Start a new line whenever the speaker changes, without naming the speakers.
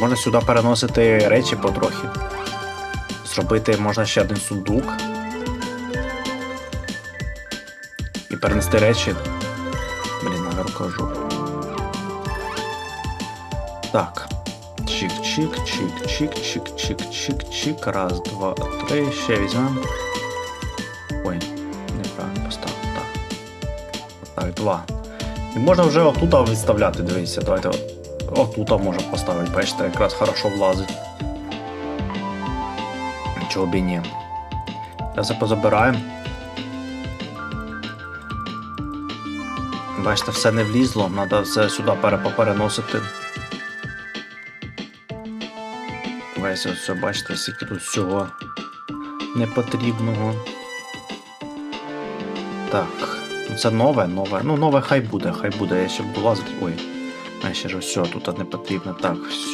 Можна сюди переносити речі потрохи. Зробити можна ще один сундук. І перенести речі. Блін, наверху кажу. Так. Чик-чик, чик-чик, чик-чик, чик-чик. Раз, два, три. Ще візьмемо. Ой, неправильно поставив. Так. Так, два. І можна вже отут відставляти, дивіться. Давайте от. Отут можна поставити, бачите, якраз хорошо влазить. Чого б і ні. Зараз позабираємо. Бачите, все не влізло, треба все сюди пере- попереносити. Весь ось все, бачите, скільки тут всього непотрібного. Так, це нове, нове. Ну, нове хай буде, хай буде. Я ще буду лазити. Ой, а ще ж все, тут не потрібно. Так, все.